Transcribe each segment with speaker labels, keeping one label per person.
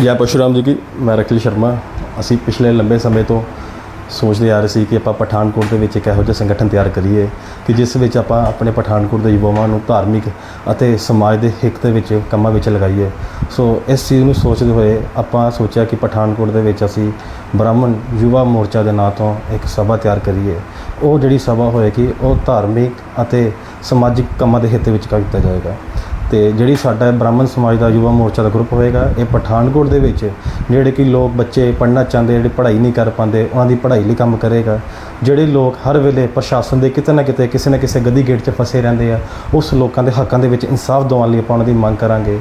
Speaker 1: ਜੈ ਪਰਸ਼ੁਰਾਮ ਜੀ ਕੀ, ਮੈਂ ਰਖਿਲ ਸ਼ਰਮਾ। ਅਸੀਂ ਪਿਛਲੇ ਲੰਬੇ ਸਮੇਂ ਤੋਂ ਸੋਚਦੇ ਆ ਰਹੇ ਸੀ ਕਿ ਆਪਾਂ ਪਠਾਨਕੋਟ ਦੇ ਵਿੱਚ ਇੱਕ ਇਹੋ ਜਿਹਾ ਸੰਗਠਨ ਤਿਆਰ ਕਰੀਏ ਕਿ ਜਿਸ ਵਿੱਚ ਆਪਾਂ ਆਪਣੇ ਪਠਾਨਕੋਟ ਦੇ ਯੁਵਾਵਾਂ ਨੂੰ ਧਾਰਮਿਕ ਅਤੇ ਸਮਾਜ ਦੇ ਹਿੱਤ ਦੇ ਵਿੱਚ ਕੰਮਾਂ ਵਿੱਚ ਲਗਾਈਏ। ਸੋ, ਇਸ ਚੀਜ਼ ਨੂੰ ਸੋਚਦੇ ਹੋਏ ਆਪਾਂ ਸੋਚਿਆ ਕਿ ਪਠਾਨਕੋਟ ਦੇ ਵਿੱਚ ਅਸੀਂ ਬ੍ਰਾਹਮਣ ਯੁਵਾ ਮੋਰਚਾ ਦੇ ਨਾਂ ਤੋਂ ਇੱਕ ਸਭਾ ਤਿਆਰ ਕਰੀਏ। ਉਹ ਜਿਹੜੀ ਸਭਾ ਹੋਏਗੀ, ਉਹ ਧਾਰਮਿਕ ਅਤੇ ਸਮਾਜਿਕ ਕੰਮਾਂ ਦੇ ਹਿੱਤ ਵਿੱਚ ਕੀਤਾ ਜਾਏਗਾ। ਤੇ ਜਿਹੜੀ ਸਾਡਾ ਬ੍ਰਾਹਮਣ ਸਮਾਜ ਦਾ ਯੁਵਾ ਮੋਰਚਾ ਦਾ ਗਰੁੱਪ ਹੋਏਗਾ, ਇਹ ਪਠਾਨਕੋਟ ਦੇ ਵਿੱਚ ਜਿਹੜੇ ਕਿ ਲੋਕ ਬੱਚੇ ਪੜ੍ਹਨਾ ਚਾਹੁੰਦੇ ਜਿਹੜੇ ਪੜ੍ਹਾਈ ਨਹੀਂ ਕਰ ਪਾਉਂਦੇ, ਉਹਨਾਂ ਦੀ ਪੜ੍ਹਾਈ ਲਈ ਕੰਮ ਕਰੇਗਾ। ਜਿਹੜੇ ਲੋਕ ਹਰ ਵੇਲੇ ਪ੍ਰਸ਼ਾਸਨ ਦੇ ਕਿਤੇ ਨਾ ਕਿਤੇ, ਕਿਸੇ ਨਾ ਕਿਸੇ ਗਦੀ ਗੇਟ 'ਚ ਫਸੇ ਰਹਿੰਦੇ ਆ, ਉਸ ਲੋਕਾਂ ਦੇ ਹੱਕਾਂ ਦੇ ਵਿੱਚ ਇਨਸਾਫ ਦਿਵਾਉਣ ਲਈ ਆਪਾਂ ਉਹਨਾਂ ਦੀ ਮੰਗ ਕਰਾਂਗੇ।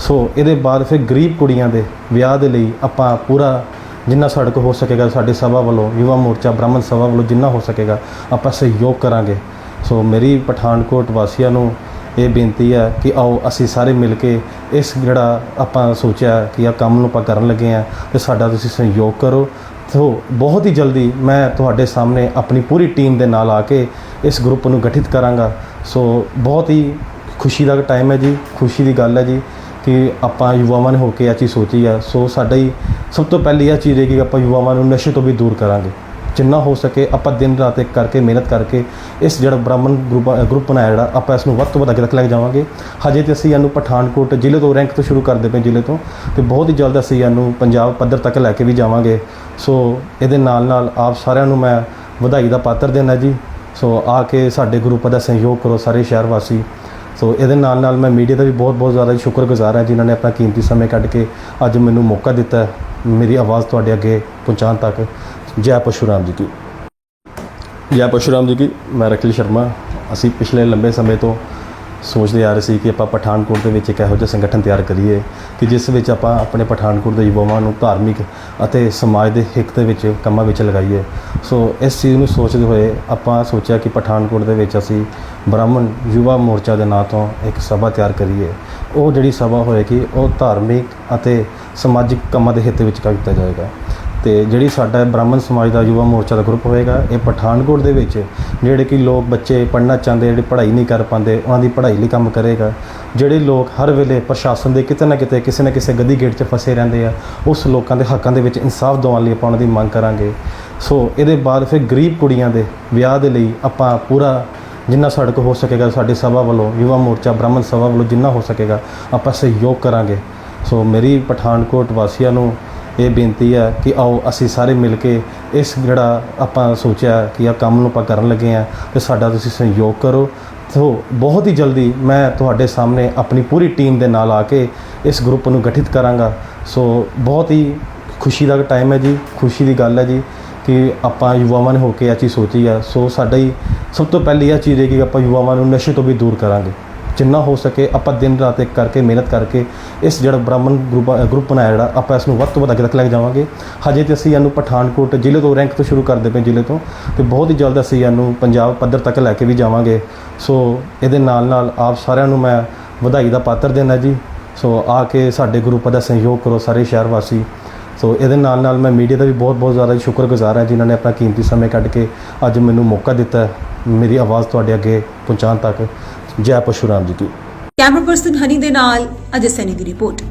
Speaker 1: ਸੋ ਇਹਦੇ ਬਾਅਦ ਫਿਰ ਗਰੀਬ ਕੁੜੀਆਂ ਦੇ ਵਿਆਹ ਦੇ ਲਈ ਆਪਾਂ ਪੂਰਾ ਜਿੰਨਾ ਸਾਡੇ ਕੋਲ ਹੋ ਸਕੇਗਾ, ਸਾਡੀ ਸਭਾ ਵੱਲੋਂ, ਯੁਵਾ ਮੋਰਚਾ, ਬ੍ਰਾਹਮਣ ਸਭਾ ਵੱਲੋਂ ਜਿੰਨਾ ਹੋ ਸਕੇਗਾ, ਆਪਾਂ ਸਹਿਯੋਗ ਕਰਾਂਗੇ। ਸੋ ਮੇਰੀ ਪਠਾਨਕੋਟ ਵਾਸੀਆਂ ਨੂੰ ਇਹ ਬੇਨਤੀ ਆ ਕਿ ਆਓ ਅਸੀਂ ਸਾਰੇ ਮਿਲ ਕੇ ਇਸ ਜਿਹੜਾ ਆਪਾਂ ਸੋਚਿਆ ਕਿ ਆ ਕੰਮ ਨੂੰ ਆਪਾਂ ਕਰਨ ਲੱਗੇ ਆ ਤੇ ਸਾਡਾ ਤੁਸੀਂ ਸਹਿਯੋਗ ਕਰੋ। ਸੋ ਬਹੁਤ ਹੀ ਜਲਦੀ ਮੈਂ ਤੁਹਾਡੇ ਸਾਹਮਣੇ ਆਪਣੀ ਪੂਰੀ ਟੀਮ ਦੇ ਨਾਲ ਆ ਕੇ ਇਸ ਗਰੁੱਪ ਨੂੰ ਗਠਿਤ ਕਰਾਂਗਾ। ਸੋ ਬਹੁਤ ਹੀ ਖੁਸ਼ੀ ਦਾ ਟਾਈਮ ਹੈ ਜੀ, ਖੁਸ਼ੀ ਦੀ ਗੱਲ ਹੈ ਜੀ ਕਿ ਆਪਾਂ ਯੁਵਾਵਾਂ ਨੇ ਹੋ ਕੇ ਇਹ ਚੀਜ਼ ਸੋਚੀ ਆ। ਸੋ ਸਾਡਾ ਹੀ ਸਭ ਤੋਂ ਪਹਿਲੀ ਇਹ ਚੀਜ਼ ਹੈ ਕਿ ਆਪਾਂ ਯੁਵਾਵਾਂ ਨੂੰ ਨਸ਼ੇ ਤੋਂ ਵੀ ਦੂਰ ਕਰਾਂਗੇ। ਜਿੰਨਾ ਹੋ ਸਕੇ ਆਪਾਂ ਦਿਨ ਰਾਤ ਇੱਕ ਕਰਕੇ ਮਿਹਨਤ ਕਰਕੇ ਇਸ ਜਿਹੜਾ ਬ੍ਰਾਹਮਣ ਗਰੁੱਪ ਗਰੁੱਪ ਬਣਾਇਆ ਜਿਹੜਾ, ਆਪਾਂ ਇਸ ਨੂੰ ਵੱਧ ਤੋਂ ਵੱਧ ਅੱਗੇ ਤੱਕ ਲੈ ਕੇ ਜਾਵਾਂਗੇ। ਹਜੇ ਤੇ ਅਸੀਂ ਇਹਨੂੰ ਪਠਾਨਕੋਟ ਜ਼ਿਲ੍ਹੇ ਤੋਂ ਰੈਂਕ ਤੋਂ ਸ਼ੁਰੂ ਕਰਦੇ ਪਏ ਜ਼ਿਲ੍ਹੇ ਤੋਂ ਤੇ ਬਹੁਤ ਹੀ ਜਲਦ ਅਸੀਂ ਇਹਨੂੰ ਪੰਜਾਬ ਪੱਧਰ ਤੱਕ ਲੈ ਕੇ ਵੀ ਜਾਵਾਂਗੇ। ਸੋ ਇਹਦੇ ਨਾਲ ਨਾਲ ਆਪ ਸਾਰਿਆਂ ਨੂੰ ਮੈਂ ਵਧਾਈ ਦਾ ਪਾਤਰ ਦੇਣਾ ਜੀ। ਸੋ ਆ ਕੇ ਸਾਡੇ ਗਰੁੱਪ ਦਾ ਸਹਿਯੋਗ ਕਰੋ ਸਾਰੇ ਸ਼ਹਿਰ ਵਾਸੀ। ਸੋ ਇਹਦੇ ਨਾਲ ਨਾਲ ਮੈਂ ਮੀਡੀਆ ਦਾ ਵੀ ਬਹੁਤ ਬਹੁਤ ਜ਼ਿਆਦਾ ਸ਼ੁਕਰਗੁਜ਼ਾਰ ਹਾਂ ਜਿਨ੍ਹਾਂ ਨੇ ਆਪਣਾ ਕੀਮਤੀ ਸਮੇਂ ਕੱਢ ਕੇ ਅੱਜ ਮੈਨੂੰ ਮੌਕਾ ਦਿੱਤਾ। ਮੇਰੀ ਆਵਾਜ਼ ਤੁਹਾਡੇ ਅੱਗੇ ਪਹੁੰਚਾਉਣ ਤੱਕ। ਜੈ ਪਰਸ਼ੁਰਾਮ ਜੀ ਕੀ। ਜੈ ਪਰਸ਼ੁਰਾਮ ਜੀ ਕੀ, ਮੈਂ ਰਖਿਲ ਸ਼ਰਮਾ। ਅਸੀਂ ਪਿਛਲੇ ਲੰਬੇ ਸਮੇਂ ਤੋਂ ਸੋਚਦੇ ਆ ਰਹੇ ਸੀ ਕਿ ਆਪਾਂ ਪਠਾਨਕੋਟ ਦੇ ਵਿੱਚ ਇੱਕ ਇਹੋ ਜਿਹਾ ਸੰਗਠਨ ਤਿਆਰ ਕਰੀਏ ਕਿ ਜਿਸ ਵਿੱਚ ਆਪਾਂ ਆਪਣੇ ਪਠਾਨਕੋਟ ਦੇ ਯੁਵਾਵਾਂ ਨੂੰ ਧਾਰਮਿਕ ਅਤੇ ਸਮਾਜ ਦੇ ਹਿੱਤ ਦੇ ਵਿੱਚ ਕੰਮਾਂ ਵਿੱਚ ਲਗਾਈਏ। ਸੋ ਇਸ ਚੀਜ਼ ਨੂੰ ਸੋਚਦੇ ਹੋਏ ਆਪਾਂ ਸੋਚਿਆ ਕਿ ਪਠਾਨਕੋਟ ਦੇ ਵਿੱਚ ਅਸੀਂ ਬ੍ਰਾਹਮਣ ਯੁਵਾ ਮੋਰਚਾ ਦੇ ਨਾਂ ਤੋਂ ਇੱਕ ਸਭਾ ਤਿਆਰ ਕਰੀਏ। ਉਹ ਜਿਹੜੀ ਸਭਾ ਹੋਏਗੀ, ਉਹ ਧਾਰਮਿਕ ਅਤੇ ਸਮਾਜਿਕ ਕੰਮਾਂ ਦੇ ਹਿੱਤ ਵਿੱਚ ਕੀਤਾ ਜਾਏਗਾ। ਤੇ ਜਿਹੜੀ ਸਾਡਾ ਬ੍ਰਾਹਮਣ ਸਮਾਜ ਦਾ ਯੁਵਾ ਮੋਰਚਾ ਦਾ ਗਰੁੱਪ ਹੋਏਗਾ ਇਹ ਪਠਾਨਕੋਟ ਦੇ ਵਿੱਚ ਜਿਹੜੇ ਕਿ ਲੋਕ ਬੱਚੇ ਪੜ੍ਹਨਾ ਚਾਹੁੰਦੇ ਜਿਹੜੇ ਪੜ੍ਹਾਈ ਨਹੀਂ ਕਰ ਪਾਉਂਦੇ, ਉਹਨਾਂ ਦੀ ਪੜ੍ਹਾਈ ਲਈ ਕੰਮ ਕਰੇਗਾ। ਜਿਹੜੇ ਲੋਕ ਹਰ ਵੇਲੇ ਪ੍ਰਸ਼ਾਸਨ ਦੇ ਕਿਤੇ ਨਾ ਕਿਤੇ, ਕਿਸੇ ਨਾ ਕਿਸੇ ਗਦੀ ਗੇਟ 'ਚ ਫਸੇ ਰਹਿੰਦੇ ਆ, ਉਸ ਲੋਕਾਂ ਦੇ ਹੱਕਾਂ ਦੇ ਵਿੱਚ ਇਨਸਾਫ ਦਿਵਾਉਣ ਲਈ ਆਪਾਂ ਉਹਨਾਂ ਦੀ ਮੰਗ ਕਰਾਂਗੇ। ਸੋ ਇਹਦੇ ਬਾਅਦ ਫਿਰ ਗਰੀਬ ਕੁੜੀਆਂ ਦੇ ਵਿਆਹ ਦੇ ਲਈ ਆਪਾਂ ਪੂਰਾ ਜਿੰਨਾ ਸਾਡੇ ਕੋਲ ਹੋ ਸਕੇਗਾ, ਸਾਡੀ ਸਭਾ ਵੱਲੋਂ, ਯੁਵਾ ਮੋਰਚਾ, ਬ੍ਰਾਹਮਣ ਸਭਾ ਵੱਲੋਂ ਜਿੰਨਾ ਹੋ ਸਕੇਗਾ, ਆਪਾਂ ਸਹਿਯੋਗ ਕਰਾਂਗੇ। ਸੋ ਮੇਰੀ ਪਠਾਨਕੋਟ ਵਾਸੀਆਂ ਨੂੰ ਇਹ ਬੇਨਤੀ ਆ ਕਿ ਆਓ ਅਸੀਂ ਸਾਰੇ ਮਿਲ ਕੇ ਇਸ ਜਿਹੜਾ ਆਪਾਂ ਸੋਚਿਆ ਕਿ ਆ ਕੰਮ ਨੂੰ ਆਪਾਂ ਕਰਨ ਲੱਗੇ ਆ ਤੇ ਸਾਡਾ ਤੁਸੀਂ ਸਹਿਯੋਗ ਕਰੋ। ਸੋ ਬਹੁਤ ਹੀ ਜਲਦੀ ਮੈਂ ਤੁਹਾਡੇ ਸਾਹਮਣੇ ਆਪਣੀ ਪੂਰੀ ਟੀਮ ਦੇ ਨਾਲ ਆ ਕੇ ਇਸ ਗਰੁੱਪ ਨੂੰ ਗਠਿਤ ਕਰਾਂਗਾ। ਸੋ ਬਹੁਤ ਹੀ ਖੁਸ਼ੀ ਦਾ ਟਾਈਮ ਹੈ ਜੀ, ਖੁਸ਼ੀ ਦੀ ਗੱਲ ਹੈ ਜੀ ਕਿ ਆਪਾਂ ਯੁਵਾਵਾਂ ਨੇ ਹੋ ਕੇ ਇਹ ਚੀਜ਼ ਸੋਚੀ ਆ। ਸੋ ਸਾਡਾ ਹੀ ਸਭ ਤੋਂ ਪਹਿਲੀ ਇਹ ਚੀਜ਼ ਹੈ ਕਿ ਆਪਾਂ ਯੁਵਾਵਾਂ ਨੂੰ ਨਸ਼ੇ ਤੋਂ ਵੀ ਦੂਰ ਕਰਾਂਗੇ। ਜਿੰਨਾ ਹੋ ਸਕੇ ਆਪਾਂ ਦਿਨ ਰਾਤ ਇੱਕ ਕਰਕੇ ਮਿਹਨਤ ਕਰਕੇ ਇਸ ਜਿਹੜਾ ਬ੍ਰਾਹਮਣ ਗਰੁੱਪ ਗਰੁੱਪ ਬਣਾਇਆ ਜਿਹੜਾ, ਆਪਾਂ ਇਸ ਨੂੰ ਵੱਧ ਤੋਂ ਵੱਧ ਅੱਗੇ ਤੱਕ ਲੈ ਕੇ ਜਾਵਾਂਗੇ। ਹਜੇ ਤੇ ਅਸੀਂ ਇਹਨੂੰ ਪਠਾਨਕੋਟ ਜ਼ਿਲ੍ਹੇ ਤੋਂ ਰੈਂਕ ਤੋਂ ਸ਼ੁਰੂ ਕਰਦੇ ਪਏ ਜ਼ਿਲ੍ਹੇ ਤੋਂ ਤੇ ਬਹੁਤ ਹੀ ਜਲਦ ਅਸੀਂ ਇਹਨੂੰ ਪੰਜਾਬ ਪੱਧਰ ਤੱਕ ਲੈ ਕੇ ਵੀ ਜਾਵਾਂਗੇ। ਸੋ ਇਹਦੇ ਨਾਲ ਨਾਲ ਆਪ ਸਾਰਿਆਂ ਨੂੰ ਮੈਂ ਵਧਾਈ ਦਾ ਪਾਤਰ ਦੇਣਾ ਜੀ। ਸੋ ਆ ਕੇ ਸਾਡੇ ਗਰੁੱਪ ਦਾ ਸਹਿਯੋਗ ਕਰੋ ਸਾਰੇ ਸ਼ਹਿਰ ਵਾਸੀ। ਸੋ ਇਹਦੇ ਨਾਲ ਨਾਲ ਮੈਂ ਮੀਡੀਆ ਦਾ ਵੀ ਬਹੁਤ ਬਹੁਤ ਜ਼ਿਆਦਾ ਸ਼ੁਕਰਗੁਜ਼ਾਰ ਹਾਂ ਜਿਨ੍ਹਾਂ ਨੇ ਆਪਣਾ ਕੀਮਤੀ ਸਮੇਂ ਕੱਢ ਕੇ ਅੱਜ ਮੈਨੂੰ ਮੌਕਾ ਦਿੱਤਾ। ਮੇਰੀ ਆਵਾਜ਼ ਤੁਹਾਡੇ ਅੱਗੇ ਪਹੁੰਚਾਉਣ ਤੱਕ। ਜੈ ਪਰਸ਼ੁਰਾਮ ਜੀ ਕੀ
Speaker 2: ਕੈਮਰਾ ਪਰਸਨ ਹਨੀ ਦੇ ਨਾਲ ਅਜੇ ਸੈਨੀ ਦੀ ਰਿਪੋਰਟ।